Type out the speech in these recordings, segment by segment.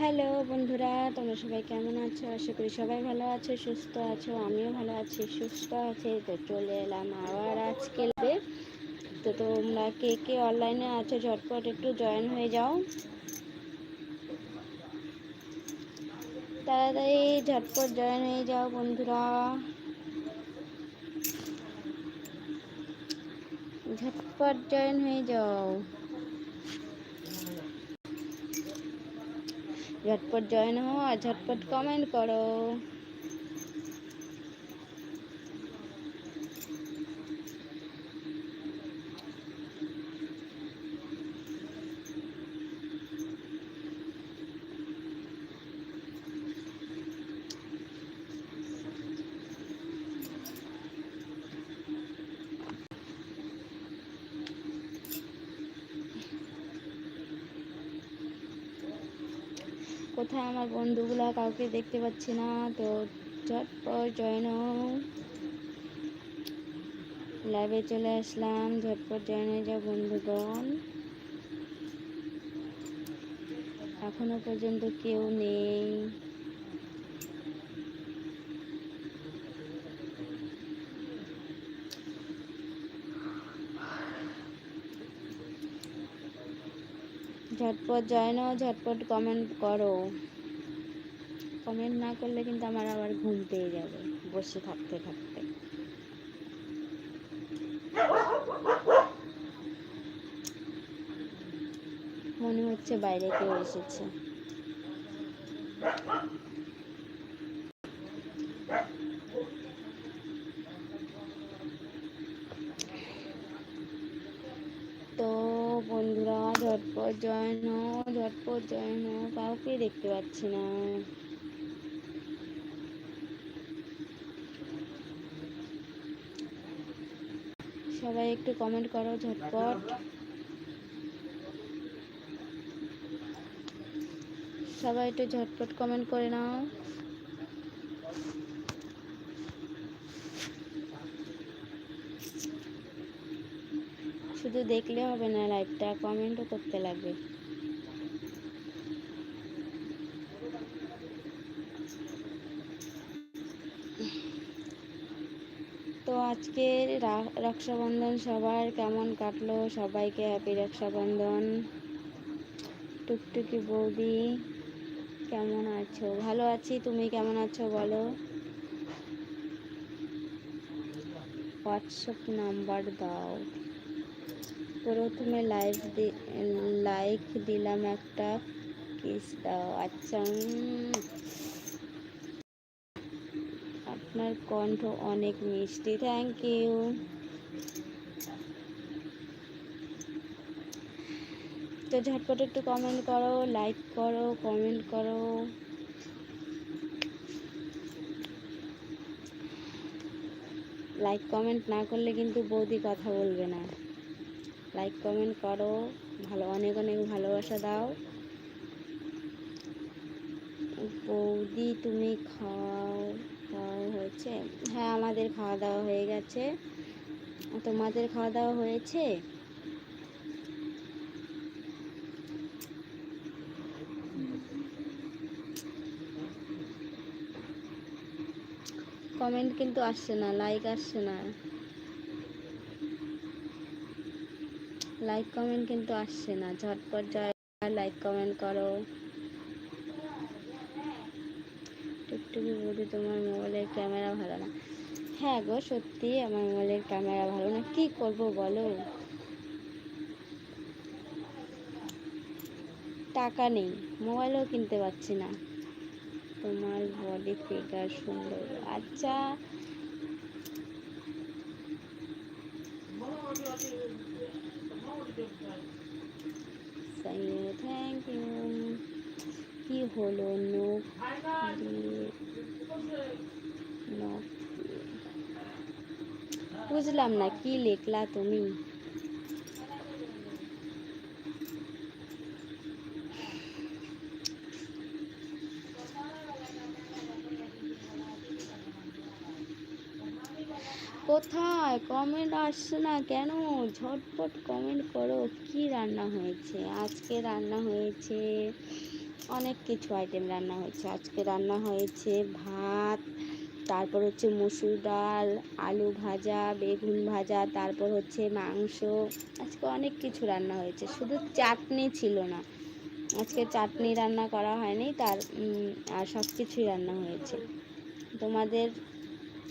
Hello বন্ধুরা, তোমরা সবাই কেমন আছো? আশা করি সবাই ভালো আছো, সুস্থ আছো, আমিও ভালো আছি, সুস্থ আছি। তো চলে এলাম আবার আজকে তো তোমরা কে কে অনলাইনে আছো? ঝটপট একটু জয়েন হয়ে যাও। তাড়াতাড়ি ঝটপট জয়েন হয়ে যাও বন্ধুরা। ঝটপট জয়েন হয়ে যাও। ঝটপট জয়েন হও আর ঝটপট কমেন্ট করো কোথায় আমার বন্ধুগুলা কাউকে দেখতে পাচ্ছি না, তো ঝটপট জয়েন লাইভে চলে আসলাম ঝটপট জয়েন হয়ে যাও বন্ধুগণ। এখনও পর্যন্ত কেউ নেই। ঝটপট জয়েন ঝটপট কমেন্ট করো। কমেন্ট না করলে কিন্তু আমার আবার ঘুম পেয়ে যাবে, বসে থাকতে থাকতে। মনে হচ্ছে বাইরে কেউ এসেছে তো বন্ধুরা ঝটপট ঝটপট জয়েন হও কাউকে দেখতে পাচ্ছি না। সবাই একটু কমেন্ট করো, ঝটপট। সবাই একটু ঝটপট কমেন্ট করে নাও। শুধু দেখলে হবে না লাইভটা কমেন্টও করতে লাগবে। তো আজকে রক্ষাবন্ধন সবার কেমন কাটলো? সবাইকে হ্যাপি রক্ষাবন্ধন। টুকটুকি বৌদি, কেমন আছো? ভালো আছি, তুমি কেমন আছো বলো? হোয়াটসঅ্যাপ নাম্বার দাও। প্রথমে লাইভ লাইক দিলাম একটা, কিস দাও আচ্ছা আপনার কণ্ঠ অনেক মিষ্টি থ্যাংক ইউ তো ঝটপট একটু কমেন্ট করো লাইক করো কমেন্ট করো। লাইক কমেন্ট না করলে কিন্তু বৌদি কথা বলবে না। লাইক কমেন্ট করো। ভালো, অনেক অনেক ভালোবাসা দাও। বৌদি, তুমি খাও। খাওয়া হয়েছে? হ্যাঁ আমাদের খাওয়া দাওয়া হয়ে গেছে। তোমাদের খাওয়া দাওয়া হয়েছে? কমেন্ট কিন্তু আসছে না লাইক আসছে না। লাইক কমেন্ট কিন্তু আসছে না। ঝটপট জয় লাইক কমেন্ট করো। টুকটুকি বৌদি তোমার মোবাইলের ক্যামেরা ভালো না। হ্যাঁ গো, সত্যি আমার মোবাইলের ক্যামেরা ভালো না। কি করব বলো? টাকা নেই, মোবাইলও কিনতে পারছি না। তোমার বডি ফিগার সুন্দর। আচ্ছা থ্যাংক ইউ কি হলো নখ দিয়ে। বুঝলাম না কি লিখলা তুমি কোথায় কমেন্ট আসছে না কেন? ঝটপট কমেন্ট করো, কি রান্না হয়েছে? আজকে রান্না হয়েছে, অনেক কিছু আইটেম রান্না হয়েছে। আজকে রান্না হয়েছে ভাত, তারপর হচ্ছে মুসুর ডাল, আলু ভাজা, বেগুন ভাজা, তারপর হচ্ছে মাংস। আজকে অনেক কিছু রান্না হয়েছে, শুধু চাটনি ছিল না। আজকে চাটনি রান্না করা হয়নি, তার আর সব কিছুই রান্না হয়েছে। তোমাদের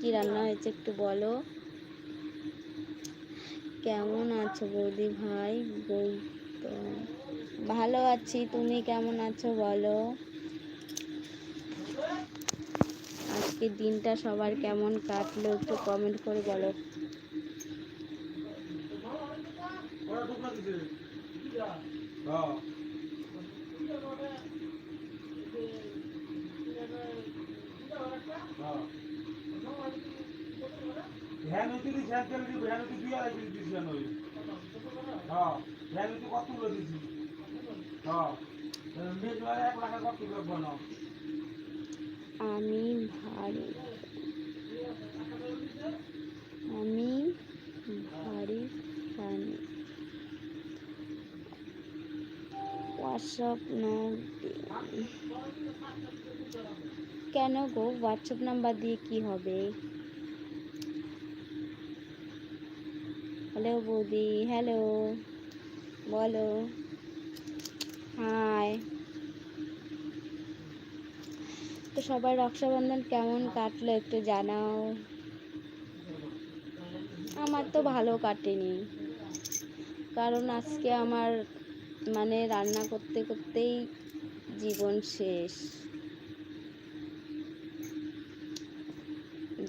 কি রান্না হয়েছে একটু বলো? কেমন আছো বৌদি ভাই? তো ভালো আছি, তুমি কেমন আছো বলো? আজকের দিনটা সবার কেমন কাটলো একটু কমেন্ট করে বলো। ওরা নদী দিছি হ্যাঁ তেল দিব হ্যাঁ নদী দুই আড়াই কেজি দিছি হ্যাঁ হ্যাঁ হ্যাঁ নদী কত তুলে দিছি হ্যাঁ লাগে এক লাখ কত তুলে বানাও আমি ভারী আমি ভারী ফানি হোয়াটসঅ্যাপ কেন গো? হোয়াটসঅ্যাপ নাম্বার দিয়ে কি হবে? হ্যালো বৌদি হ্যালো বলো হাই তো সবার রক্ষাবন্ধন কেমন কাটলো একটু জানাও? আমার তো ভালো কাটেনি। কারণ আজকে আমার মানে রান্না করতে করতেই জীবন শেষ।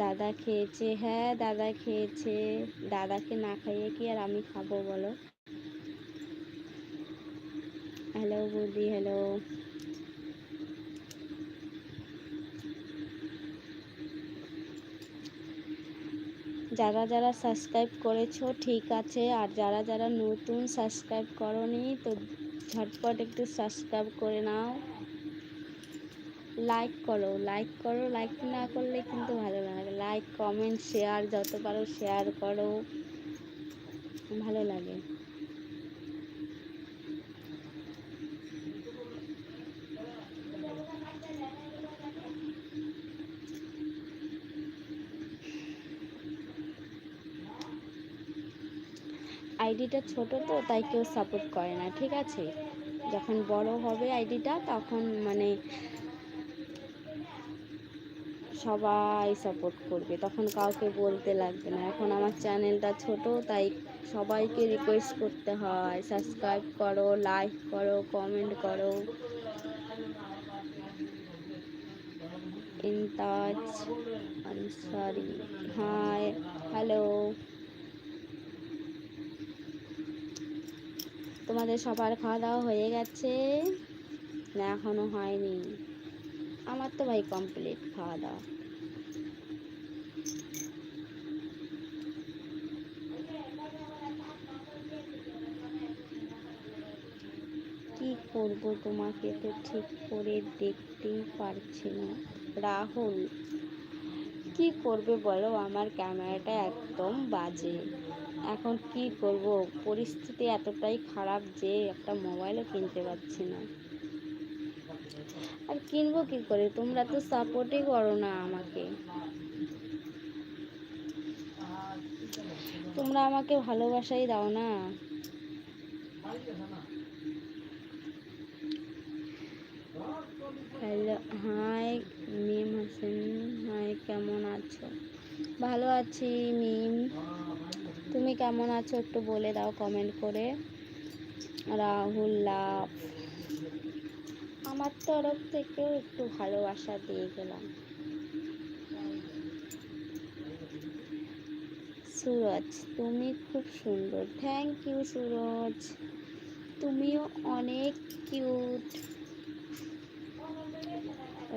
দাদা খেয়েছে হ্যাঁ দাদা খেয়েছে। দাদাকে না খাইয়ে কি আর আমি খাব বলো? হ্যালো বৌদি হ্যালো যারা যারা সাবস্ক্রাইব করেছ, ঠিক আছে। আর যারা যারা নতুন সাবস্ক্রাইব করনি, তো ঝটপট একটু সাবস্ক্রাইব করে নাও। লাইক করো লাইক করো লাইক না করলে কিন্তু লাইক কমেন্ট শেয়ার যত পারো শেয়ার করো, ভালো লাগে। আইডিটা ছোট তো, তাই কেউ সাপোর্ট করে না, ঠিক আছে? যখন বড় হবে আইডিটা তখন মানে সবাই সাপোর্ট করবে। তখন কাউকে বলতে লাগবে না। এখন আমার চ্যানেলটা ছোট, তাই সবাইকে রিকোয়েস্ট করতে হয়। সাবস্ক্রাইব করো লাইক করো কমেন্ট করো। In touch Ansari hi hello তোমাদের সবার খাওয়া দাওয়া হয়ে গেছে? না, এখনও হয়নি। আমার তো ভাই কমপ্লিট খাওয়া দাওয়া। কি করব তোমাকে তো ঠিক করে দেখতেই পারছি না। রাহুল, কি করবে বলো? আমার ক্যামেরাটা একদম বাজে। এখন কি করব? পরিস্থিতি এতটাই খারাপ যে একটা মোবাইলও কিনতে পারছি না। আর কিনবো কি করে? তোমরা তো সাপোর্টই করো না আমাকে। তোমরা আমাকে ভালোবাসাই দাও না। Hello, hi Mim Hasin, hi, কেমন আছো? ভালো আছি মিম। তুমি কেমন আছো একটু বলে দাও কমেন্ট করে। রাহুল লাভ আমার তরফ থেকেও একটু ভালোবাসা দিয়ে গেলাম। সুরজ, তুমি খুব সুন্দর। Thank you Suraj. তুমিও অনেক কিউট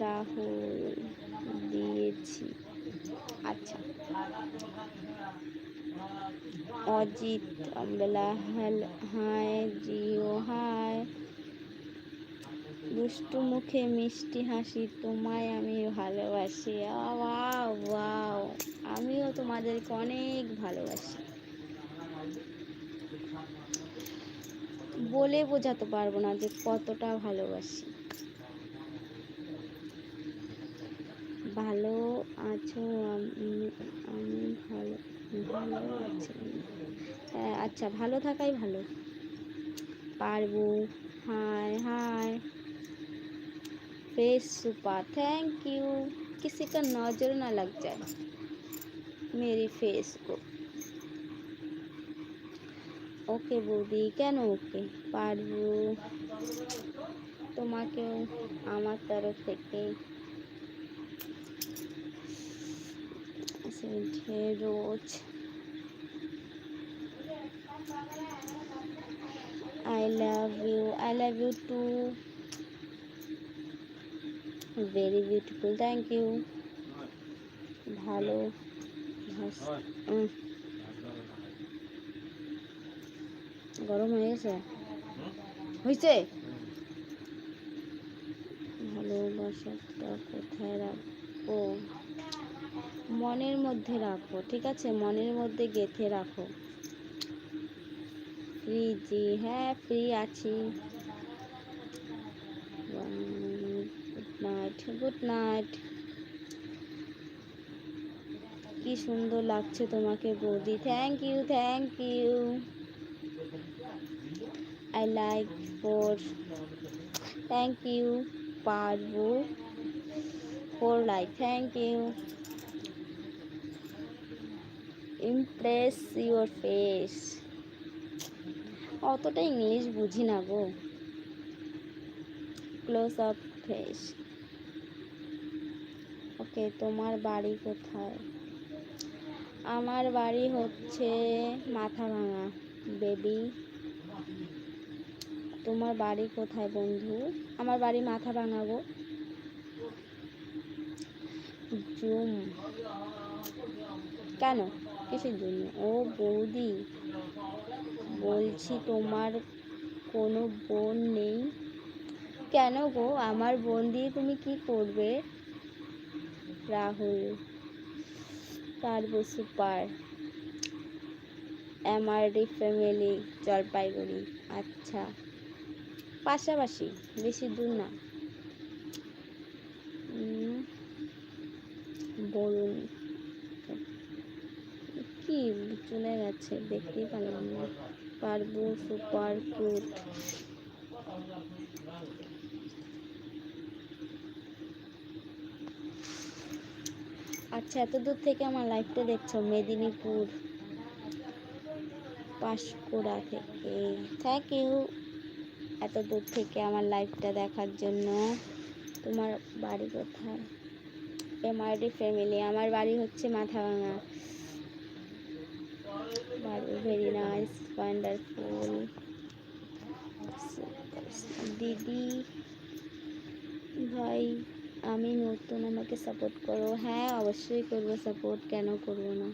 রাহুল, দিয়েছি। আচ্ছা। অজিত, আমবেলা হ্যাল হাই জিও হাই দুষ্টু মুখে মিষ্টি হাসি, তোমায় আমি ভালোবাসি। আমিও তোমাদেরকে অনেক ভালোবাসি। বলে বোঝাতে পারব না যে কতটা ভালোবাসি। ভালো আছো আমি ভালো ভালো আছি। হ্যাঁ, আচ্ছা ভালো থাকাই ভালো। পারব। হায় হায়। फेस सुपर थैंक यू किसी का नजर ना लग जाए मेरी फेस को ওকে বৌদি কেন ওকে পারবো তোমাকেও আমার তরফ থেকে রোজ I love you I love you too very beautiful thank you ভালো গরম হয়ে গেছে? হয়েছে ভালোবাসাটা কোথায় রাখব? মনের মধ্যে রাখো ঠিক আছে? মনের মধ্যে গেঁথে রাখো। ফ্রি জি হ্যাঁ ফ্রি আছি গুড নাইট গুড নাইট কি সুন্দর লাগছে তোমাকে বৌদি। Thank you thank you I like four thank you পারব four like thank you impress your face অতটা ইংলিশ বুঝি না গো। ক্লোজ আপ ফেস ওকে তোমার বাড়ি কোথায়? আমার বাড়ি হচ্ছে মাথা ভাঙা বেবি। তোমার বাড়ি কোথায় বন্ধু? আমার বাড়ি মাথা ভাঙাবো জুম। কেন? কিসের জন্য ও বৌদি, বলছি তোমার কোনো বোন নেই। কেন গো? আমার বোন দিয়ে তুমি কি করবে? রাহুল পারব সুপার এমআরডি ফ্যামিলি জলপাইগুড়ি। আচ্ছা পাশাপাশি বেশি দূর না। বলুন। কি চলে গেছে? দেখতেই পারলাম না। পারব সুপার কিউট আচ্ছা এত দূর থেকে আমার লাইফটা দেখছ, মেদিনীপুর, পাঁশকুড়া থেকে। থ্যাংক ইউ এত দূর থেকে আমার লাইফটা দেখার জন্য। তোমার বাড়ি কোথায়? এমআরডি ফ্যামিলি আমার বাড়ি হচ্ছে মাথাভাঙা। বাড়ি ভেরি নাইস ওয়ান্ডারফুল দিদি, ভাই আমি নতুন, আমাকে সাপোর্ট করো। হ্যাঁ অবশ্যই করব সাপোর্ট কেন করব না?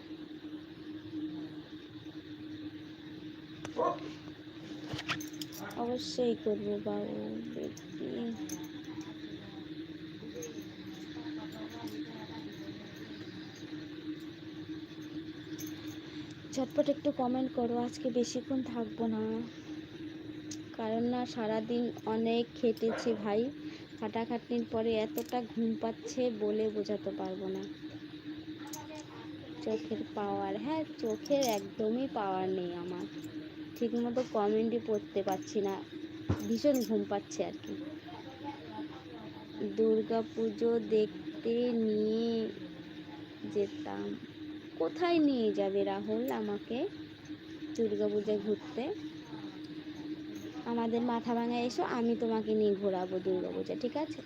অবশ্যই করব বাবু ঝটপট একটু কমেন্ট করো, আজকে বেশিক্ষণ থাকব না। কারণ না, সারাদিন অনেক খেটেছি ভাই। খাটাখাটনির পরে এতটা ঘুম পাচ্ছে বলে বোঝাতে পারব না। চোখের পাওয়ার হ্যাঁ চোখের একদমই পাওয়ার নেই আমার। ঠিকমতো কমেন্টই পড়তে পারছি না। ভীষণ ঘুম পাচ্ছে আর কি। দুর্গা পুজো দেখতে নিয়ে যেতাম। কোথায় নিয়ে যাবে রাহুল আমাকে? দুর্গা পুজো ঘুরতে? আমাদের মাথা ভাঙা এসো আমি তোমাকে নিয়ে ঘোরাবো দুর্গাপূজা ঠিক আছে?